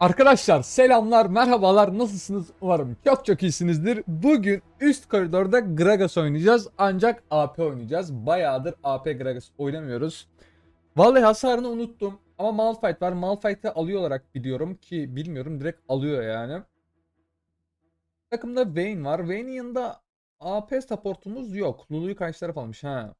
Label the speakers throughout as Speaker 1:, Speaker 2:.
Speaker 1: Arkadaşlar selamlar, merhabalar, nasılsınız? Umarım çok çok iyisinizdir. Bugün üst koridorda Gragas oynayacağız ancak AP oynayacağız. Bayağıdır AP Gragas oynamıyoruz. Vallahi hasarını unuttum ama Malphite var. Malphite'ı alıyor olarak biliyorum ki bilmiyorum direkt alıyor yani. Takımda Vayne var. Vayne'in yanında AP supportumuz yok. Lulu'yu karşı taraf almış ha.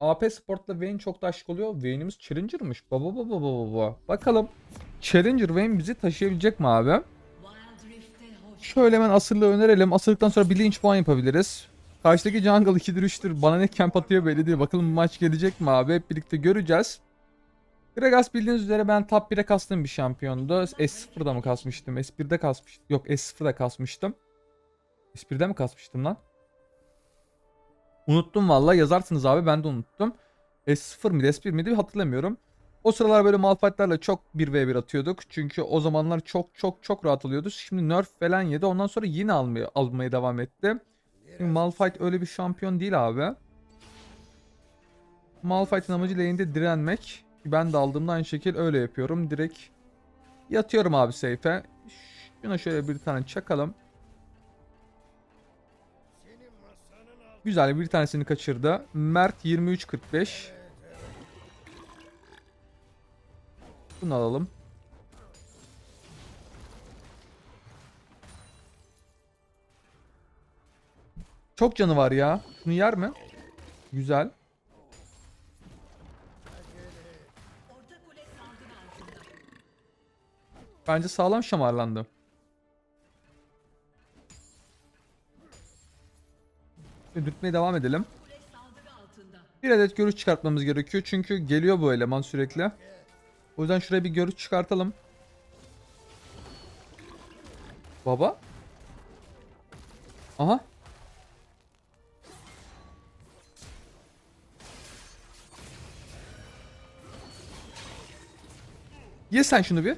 Speaker 1: AP supportla Vayne çok da aşık oluyor. Vayne'imiz Challenger'mış. Baba baba baba baba. Bakalım. Challenger Vayne bizi taşıyabilecek mi abi? Şöyle hemen asırlığı önerelim. Asırlıktan sonra bir linç puan yapabiliriz. Karşıdaki jungle 2'dir 3'tür. Bana ne camp atıyor belli değil. Bakalım bu maç gelecek mi abi? Hep birlikte göreceğiz. Gragas bildiğiniz üzere ben top 1'e kastığım bir şampiyondu. S0'da mı kasmıştım? S1'de kasmıştım. Yok S0'da kasmıştım. S1'de mi kasmıştım lan? Unuttum valla. Yazarsınız abi ben de unuttum. S0 miydi S1 miydi hatırlamıyorum. O sıralar böyle Malphite'larla çok 1v1 atıyorduk. Çünkü o zamanlar çok çok çok rahat alıyordu. Şimdi nerf falan yedi. Ondan sonra yine almaya, almaya devam etti. Şimdi Malphite öyle bir şampiyon değil abi. Malphite'in amacı lane'de direnmek. Ben de aldığımda aynı şekil öyle yapıyorum. Direkt yatıyorum abi safe'e. Şuna şöyle bir tane çakalım. Güzel bir tanesini kaçırdı. Mert 23-45. Bunu alalım. Çok canı var ya. Şunu yer mi? Güzel. Bence sağlam şamarlandı. Dürtmeye devam edelim. Bir adet görüş çıkartmamız gerekiyor. Çünkü geliyor bu eleman sürekli. O yüzden şuraya bir görüş çıkartalım. Baba. Aha. Ye sen şunu bir.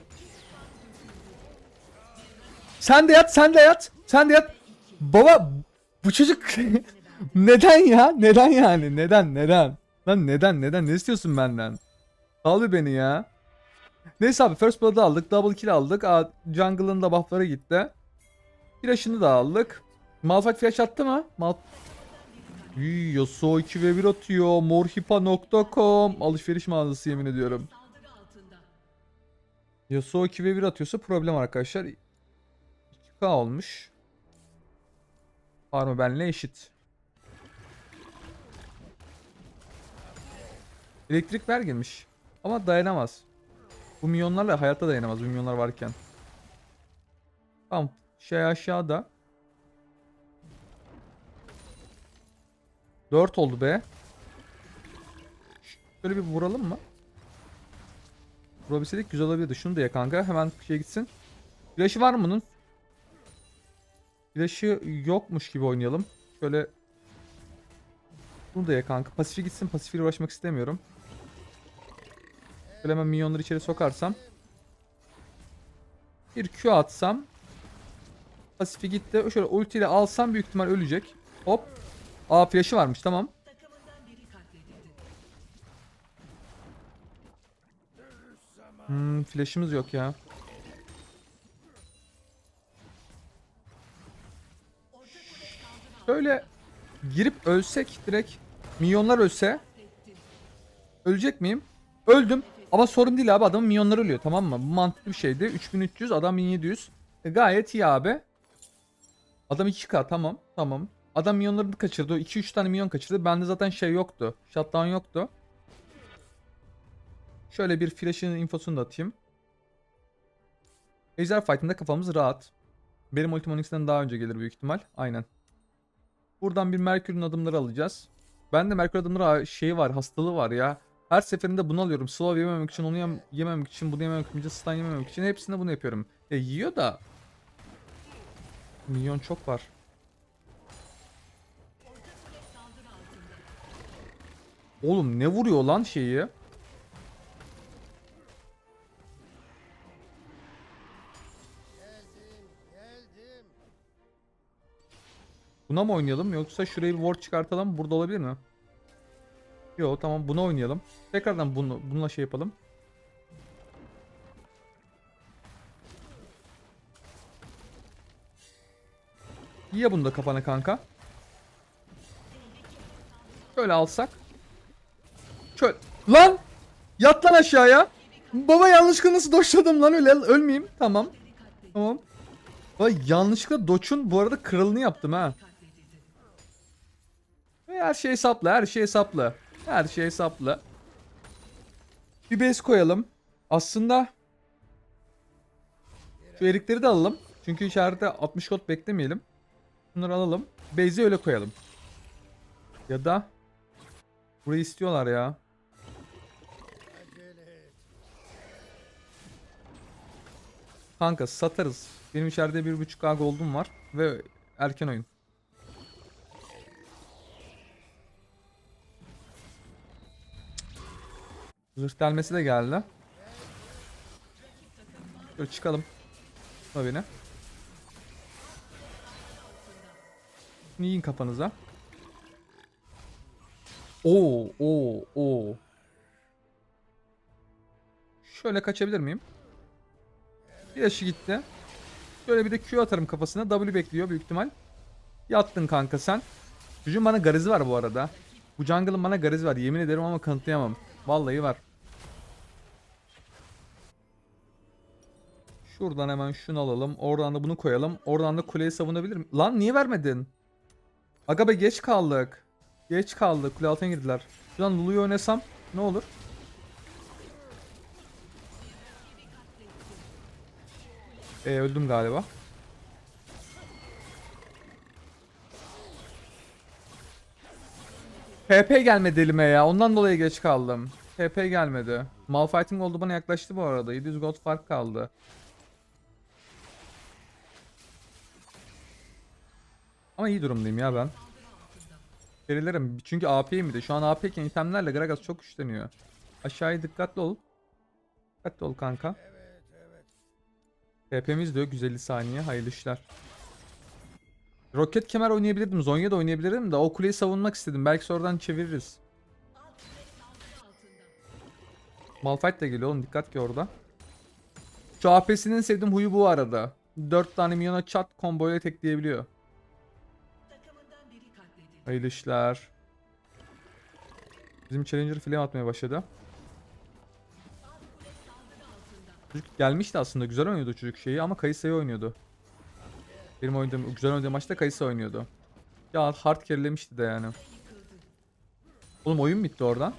Speaker 1: Sen de yat, sen de yat. Sen de yat. Baba bu çocuk neden ya? Neden yani? Neden? Neden? Lan neden? Neden? Ne istiyorsun benden? Al beni ya. Neyse abi First Blood'ı aldık. Double kill aldık. Aa, Jungle'ın da buff'ları gitti. Flash'ını da aldık. Malphite flash attı mı? Mal Üy, Yasuo 2 ve 1 atıyor. Morhipa.com Alışveriş mağazası yemin ediyorum. Yasuo 2 ve 1 atıyorsa problem arkadaşlar. 2K olmuş. Var mı benle eşit. Elektrik ver girmiş. Ama dayanamaz. Bu milyonlarla hayatta dayanamaz bu milyonlar varken. Tamam. Şey aşağıda. 4 oldu be. Şöyle bir vuralım mı? Vurabilseydik güzel olabilirdi. Şunu da ya kanka. Hemen şey gitsin. Flash'ı var mı bunun? Flash'ı yokmuş gibi oynayalım. Şöyle bunu da ya kanka. Pasifi gitsin. Pasifiyle uğraşmak istemiyorum. Şöyle hemen minyonları içeri sokarsam. Bir Q atsam. Pasifi gitti. Şöyle ultiyle alsam büyük ihtimal ölecek. Hop. Aa flash'ı varmış tamam. Hmm, flash'ımız yok ya. Şöyle girip ölsek direkt milyonlar ölse ölecek miyim? Öldüm. Ama sorun değil abi adamın milyonları ölüyor tamam mı? Bu mantıklı bir şeydi. 3300 adam 1700. E, gayet iyi abi. Adam 2k tamam tamam. Adam milyonlarını kaçırdı. 2-3 tane milyon kaçırdı. Bende zaten şey yoktu. Shutdown yoktu. Şöyle bir flash'ın infosunu da atayım. Ejder Fight'ında kafamız rahat. Benim ultim daha önce gelir büyük ihtimal. Aynen. Buradan bir Merkür'ün adımları alacağız. Ben de Merkür adımları şeyi var, hastalığı var ya. Her seferinde bunu alıyorum. Slow yememek için, onu yem yememek için, bunu yememek için, stun yememek için hepsinde bunu yapıyorum. E yiyor da. Milyon çok var. Oğlum ne vuruyor lan şeyi? Buna mı oynayalım yoksa şuraya bir ward çıkartalım burada olabilir mi? Yo tamam bunu oynayalım. Tekrardan bunu, bununla şey yapalım. Ya bunu da kafana kanka. Şöyle alsak. Şöyle. Lan! Yat lan aşağıya. Baba yanlışlıkla nasıl doşladım lan öyle ölmeyeyim. Tamam. Tamam. Baba yanlışlıkla doçun bu arada kralını yaptım ha. Her şey hesaplı, her şey hesaplı. Her şey hesaplı. Bir base koyalım. Aslında şu erikleri de alalım. Çünkü içeride 60 gold beklemeyelim. Bunları alalım. Base'i öyle koyalım. Ya da burayı istiyorlar ya. Kanka satarız. Benim içeride 1.5k gold'um var ve erken oyun. Zırh delmesi de geldi. Şöyle çıkalım. Tutma beni. Şunu yiyin kafanıza. Oo, oo, oo. Şöyle kaçabilir miyim? Bir yaşı gitti. Şöyle bir de Q atarım kafasına. W bekliyor büyük ihtimal. Yattın kanka sen. Çocuğun bana garizi var bu arada. Bu jungle'ın bana garizi var. Yemin ederim ama kanıtlayamam. Vallahi var. Şuradan hemen şunu alalım. Oradan da bunu koyalım. Oradan da kuleyi savunabilir miyim? Lan niye vermedin? Aga be geç kaldık. Geç kaldık. Kule altına girdiler. Şuradan Lulu'yu oynasam ne olur? Ee, öldüm galiba. PP gelmedi elime ya. Ondan dolayı geç kaldım. PP gelmedi. Malfighting oldu bana yaklaştı bu arada. 700 gold fark kaldı. Ama iyi durumdayım ya ben. Verilerim. Çünkü AP'yim bir de. Şu an AP iken itemlerle Gragas çok güçleniyor. Aşağıya dikkatli ol. Dikkatli ol kanka. TP'miz diyor 150 saniye. Hayırlı işler. Roket kemer oynayabilirdim. Zonya da oynayabilirdim de o kuleyi savunmak istedim. Belki sonradan çeviririz. Malphite de geliyor oğlum dikkat ki orada. Şu AP'sinin sevdiğim huyu bu arada. 4 tane minyona çat komboyla tekleyebiliyor. Hayırlı işler. Bizim Challenger flame atmaya başladı. Çocuk gelmişti aslında. Güzel oynuyordu çocuk şeyi ama Kayısa'yı oynuyordu. Benim oynadığım, güzel oynadığım maçta Kayısa oynuyordu. Ya hard carrylemişti de yani. Oğlum oyun bitti oradan.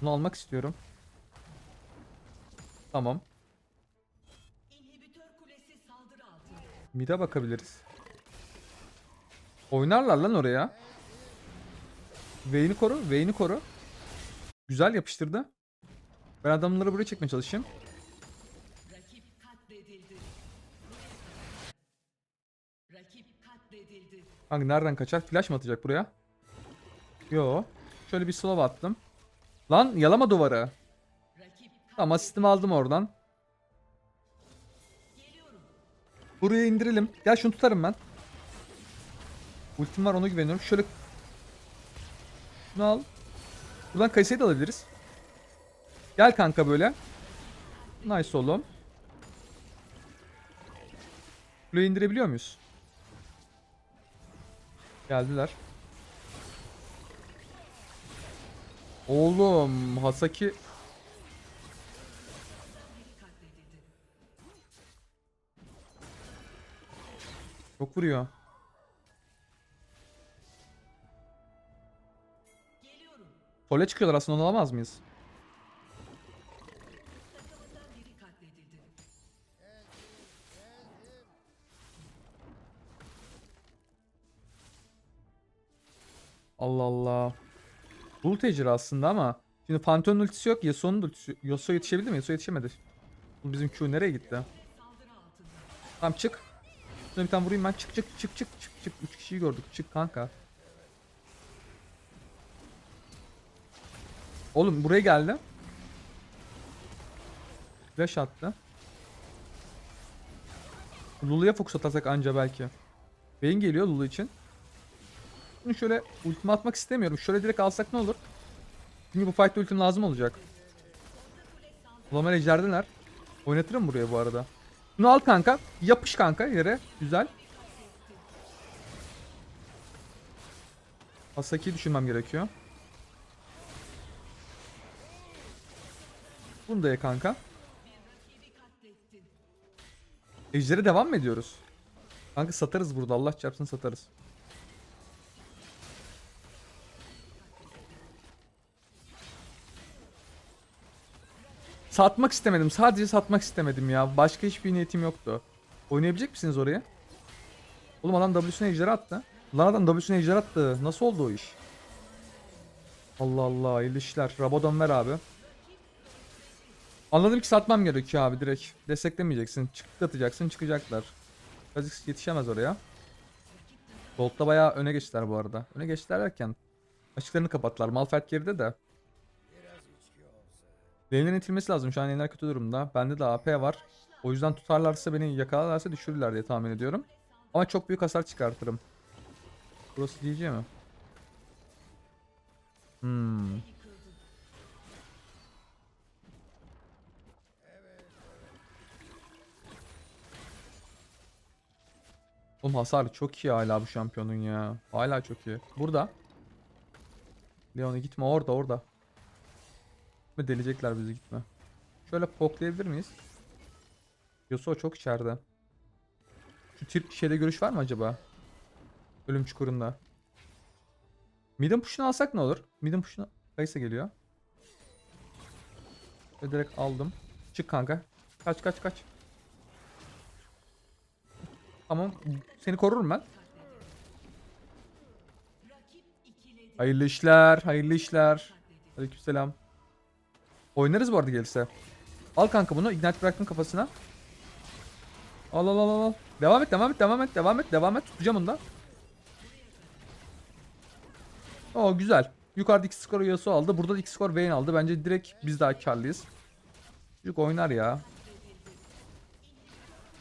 Speaker 1: Bunu almak istiyorum. Tamam. Mid'e bakabiliriz. Oynarlar lan oraya. Vayne'i koru, Vayne'i koru. Güzel yapıştırdı. Ben adamları buraya çekmeye çalışayım. Hangi nereden kaçar? Flash mı atacak buraya? Yo. Şöyle bir slow attım. Lan yalama duvarı. Tamam asistimi aldım oradan. Buraya indirelim. Gel şunu tutarım ben. Ultim var ona güveniyorum. Şöyle şunu al. Buradan Kayse'yi de alabiliriz. Gel kanka böyle. Nice oğlum. Kuleyi indirebiliyor muyuz? Geldiler. Oğlum Hasaki çok vuruyor. Sole çıkıyorlar aslında onu alamaz mıyız? Allah Allah. Bulut Ejder aslında ama şimdi Phantom'un ultisi yok. Yasuo'nun ultisi Yasuo yetişebildi mi? Yasuo yetişemedi. Bizim Q nereye gitti? Tamam çık. Şuna bir tane vurayım ben. Çık çık çık çık çık çık. 3 kişiyi gördük. Çık kanka. Oğlum buraya geldi. Flash attı. Lulu'ya fokus atarsak anca belki. Beyin geliyor Lulu için. Bunu şöyle ultimi atmak istemiyorum. Şöyle direkt alsak ne olur? Çünkü bu fight'ta ultim lazım olacak. Ulan ejderdeler. Oynatırım buraya bu arada. Bunu al kanka. Yapış kanka yere. Güzel. Asaki'yi düşünmem gerekiyor. Bunu da ye kanka. Ejder'e devam mı ediyoruz? Kanka satarız burada Allah çarpsın satarız. Satmak istemedim. Sadece satmak istemedim ya. Başka hiçbir niyetim yoktu. Oynayabilecek misiniz oraya? Oğlum adam W'sune ejderha attı. Lan adam W'sune ejderha attı. Nasıl oldu o iş? Allah Allah hayırlı işler. Rabadon ver abi. Anladım ki satmam gerekiyor abi direkt. Desteklemeyeceksin. Çıkıp atacaksın çıkacaklar. Kha'Zix yetişemez oraya. Gold'da bayağı öne geçtiler bu arada. Öne geçtiler derken açıklarını kapattılar. Malphite geride de. Lane'lerin itilmesi lazım. Şu an lane'ler kötü durumda. Bende de AP var. O yüzden tutarlarsa beni yakalarlarsa düşürürler diye tahmin ediyorum. Ama çok büyük hasar çıkartırım. Burası GG mi? Hmm. Oğlum hasar çok iyi hala bu şampiyonun ya. Hala çok iyi. Burada. Leon'a gitme orada orada. Gitme delecekler bizi gitme. Şöyle poklayabilir miyiz? Yasuo çok içeride. Şu tip şeyde görüş var mı acaba? Ölüm çukurunda. Mid'in push'unu alsak ne olur? Mid'in push'unu Kayısa geliyor. Ve direkt aldım. Çık kanka. Kaç kaç kaç. Tamam. Seni korurum ben. Hayırlı işler. Hayırlı işler. Aleykümselam. Oynarız bu arada gelirse. Al kanka bunu. Ignite bıraktım kafasına. Al al al al. Devam et devam et devam et devam et devam et. Tutacağım onu da. Oo güzel. Yukarıda iki skor Yasuo aldı. Burada da iki skor Vayne aldı. Bence direkt biz daha karlıyız. Çocuk oynar ya.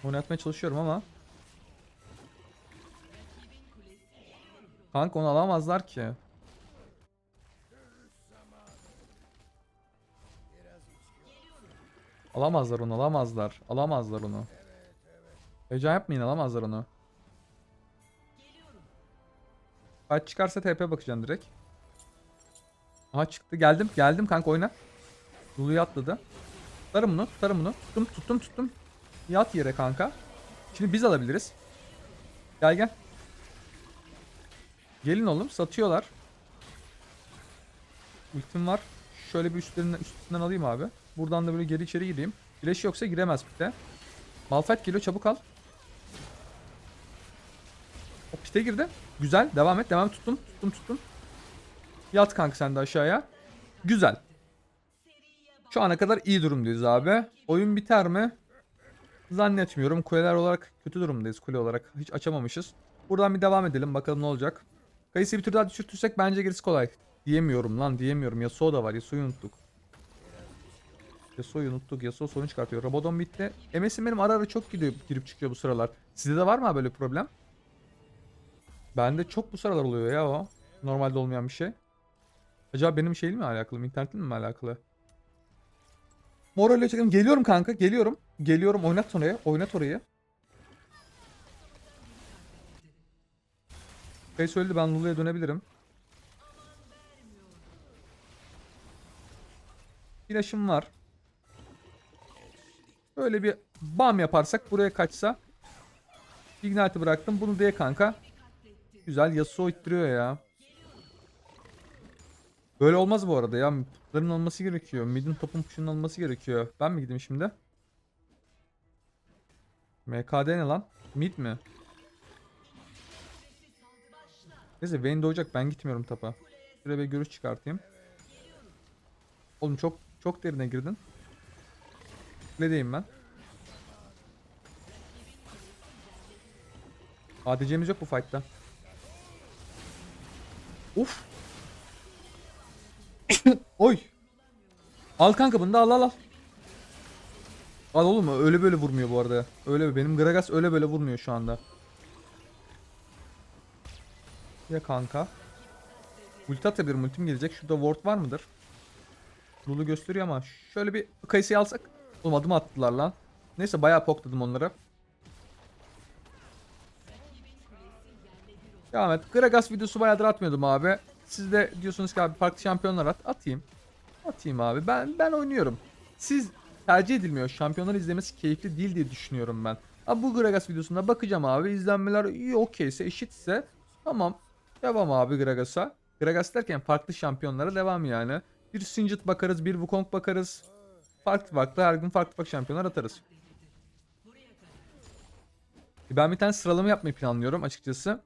Speaker 1: Oynatmaya çalışıyorum ama. Kanka onu alamazlar ki. Alamazlar onu alamazlar. Alamazlar onu. Heyecan yapmayın alamazlar onu. Kaç çıkarsa TP bakacağım direkt. Aha çıktı geldim geldim kanka oyna. Lulu'yu atladı. Tutarım bunu tutarım bunu. Tuttum tuttum tuttum. Yat yere kanka. Şimdi biz alabiliriz. Gel gel. Gelin oğlum satıyorlar. Ultim var. Şöyle bir üstlerinden, üstünden alayım abi. Buradan da böyle geri içeri gideyim. Flash yoksa giremez bir de. Malphite geliyor çabuk al. O pite girdi. Güzel. Devam et. Devam. Tuttum. Tuttum tuttum. Yat kanka sen de aşağıya. Güzel. Şu ana kadar iyi durumdayız abi. Oyun biter mi? Zannetmiyorum. Kuleler olarak kötü durumdayız kule olarak. Hiç açamamışız. Buradan bir devam edelim. Bakalım ne olacak. Kayısı'yı bir tur daha düşürtürsek bence gerisi kolay. Diyemiyorum lan diyemiyorum. Yasuo da var. Yasuo'yu unuttuk. Yasuo'yu unuttuk. Yasuo sorun çıkartıyor. Rabadon bitti. MS'im benim ara ara çok gidiyor, girip çıkıyor bu sıralar. Sizde de var mı böyle problem? Bende çok bu sıralar oluyor ya o. Normalde olmayan bir şey. Acaba benim şeyle mi alakalı? internetimle mi alakalı? Moralle çekelim. Geliyorum kanka. Geliyorum. Geliyorum. Oynat oraya. Oynat orayı. Şey söyledi ben Lulu'ya dönebilirim. Flash'ım var. Böyle bir bam yaparsak buraya kaçsa. Ignite'ı bıraktım. Bunu diye kanka. Güzel Yasuo ittiriyor ya. Böyle olmaz bu arada ya. Putların olması gerekiyor. Mid'in topun push'unun olması gerekiyor. Ben mi gideyim şimdi? MKD ne lan? Mid mi? Neyse Vayne doğacak ben gitmiyorum tapa. Şuraya bir görüş çıkartayım. Oğlum çok çok derine girdin. Kuledeyim ben. ADC'miz yok bu fight'ta. Uf. Oy. Al kanka bunu da al al al. Al oğlum öyle böyle vurmuyor bu arada. Öyle benim Gragas öyle böyle vurmuyor şu anda. Ya kanka. Ulti atabilirim ultim gelecek. Şurada ward var mıdır? Lulu gösteriyor ama şöyle bir kayısıyı alsak. Oğlum adım attılar lan. Neyse bayağı pokladım onları. Devam et. Gragas videosu bayağıdır atmıyordum abi. Siz de diyorsunuz ki abi farklı şampiyonlar at. Atayım. Atayım abi. Ben ben oynuyorum. Siz tercih edilmiyor. Şampiyonlar izlemesi keyifli değil diye düşünüyorum ben. Abi bu Gragas videosunda bakacağım abi. İzlenmeler iyi okeyse eşitse tamam. Devam abi Gragas'a. Gragas derken farklı şampiyonlara devam yani. Bir Singed bakarız, bir Wukong bakarız. Farklı farklı her gün farklı farklı şampiyonlar atarız. Ben bir tane sıralama yapmayı planlıyorum açıkçası.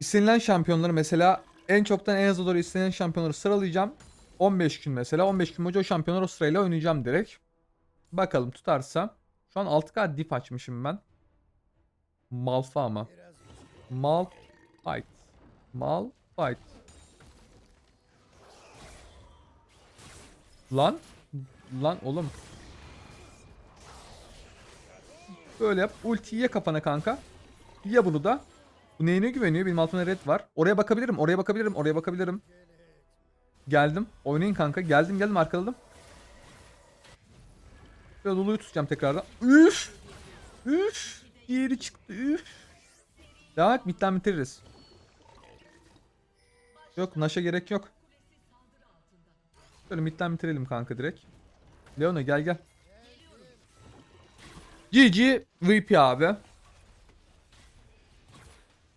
Speaker 1: İstenilen şampiyonları mesela en çoktan en aza doğru istenilen şampiyonları sıralayacağım. 15 gün mesela. 15 gün boyunca o şampiyonları o sırayla oynayacağım direkt. Bakalım tutarsa. Şu an 6K dip açmışım ben. Malfa ama. Mal fight. Mal fight. Lan. Lan oğlum. Böyle yap. Ultiyi ye kafana kanka. Ya bunu da. Bu neyine güveniyor? Benim altımda red var. Oraya bakabilirim. Oraya bakabilirim. Oraya bakabilirim. Geldim. Oynayın kanka. Geldim geldim arkaladım. Biraz Lulu'yu tutacağım tekrardan. Üf. Üf. Diğeri çıktı. Üf. Devam et. Midden bitiririz. Yok. Naş'a gerek yok. Şöyle midden bitirelim kanka direkt. Leona gel gel. GG VP abi.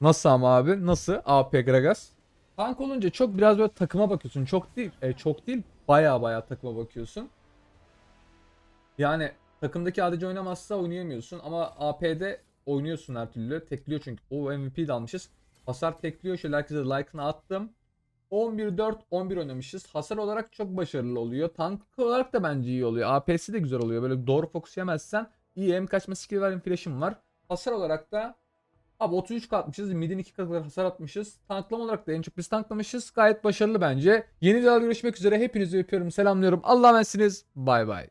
Speaker 1: Nasıl ama abi? Nasıl? AP Gragas. Tank olunca çok biraz böyle takıma bakıyorsun. Çok değil. E, çok değil. Baya baya takıma bakıyorsun. Yani takımdaki ADC oynamazsa oynayamıyorsun ama AP'de oynuyorsun her türlü. Tekliyor çünkü. O MVP de almışız. Hasar tekliyor. Şöyle herkese like'ını attım. 11-4 11 oynamışız. Hasar olarak çok başarılı oluyor. Tank olarak da bence iyi oluyor. AP'si de güzel oluyor. Böyle doğru fokus yemezsen iyi hem kaçma skill var hem flash'ım var. Hasar olarak da Abi 33 atmışız. Mid'in 2 kadar hasar atmışız. Tanklama olarak da en çok biz tanklamışız. Gayet başarılı bence. Yeni videolarda görüşmek üzere. Hepinizi öpüyorum. Selamlıyorum. Allah'a emanetsiniz. Bay bay.